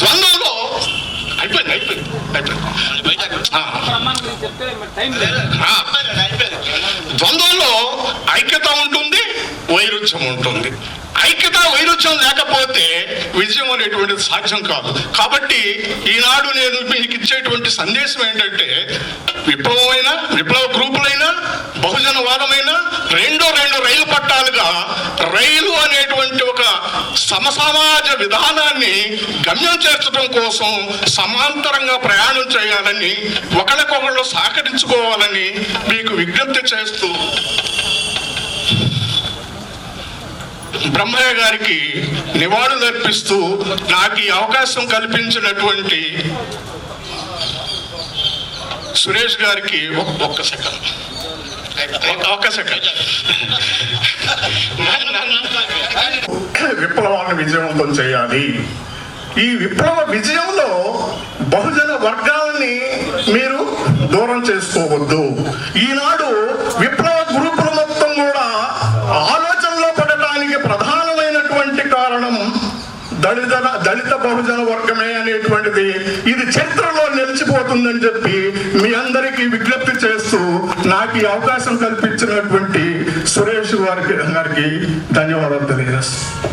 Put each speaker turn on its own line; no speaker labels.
ద్వంద్వంలో అయిపోయింది అయిపోయింది అయిపోయింది. ద్వంద్వంలో ఐక్యత ఉంటుంది వైరుధ్యం ఉంటుంది. ఐక్యత వైరుధ్యం లేకపోతే విజయం అనేటువంటిది సాధ్యం కాదు. కాబట్టి ఈనాడు నేను మీకు ఇచ్చేటువంటి సందేశం ఏంటంటే విప్లవమైన విప్లవ గ్రూపులైనా బహుజన వాదమైన రెండో రెండు రైలు పట్టాలుగా రైలు అనేటువంటి ఒక సమసమాజ విధానాన్ని గమ్యం చేర్చడం కోసం సమాంతరంగా ప్రయాణం చేయాలని ఒకరికొకళ్ళు సహకరించుకోవాలని మీకు విజ్ఞప్తి చేస్తూ బ్రహ్మయ్య గారికి నివాళులు అర్పిస్తూ నాకు ఈ అవకాశం కల్పించినటువంటి సురేష్ గారికి ఒక్క సెకండ్. ఒక్క సెకండ్. విప్లవాన్ని విజయవంతం చేయాలి. ఈ విప్లవ విజయంలో బహుజన వర్గాలని మీరు దూరం చేసుకోవద్దు. ఈనాడు విప్లవ గ్రూపులు మొత్తం కూడా ఆలోచనలో పడటానికి ప్రధానమైనటువంటి కారణం దళిత దళిత బహుజన వర్గమే అనేటువంటిది. ఇది చరిత్రలో నిలిచిపోతుందని చెప్పి మీ అందరికీ విజ్ఞప్తి చేస్తూ నాకు ఈ అవకాశం కల్పించినటువంటి సురేష్ వారికి గారికి ధన్యవాదాలు తెలియజేస్తాను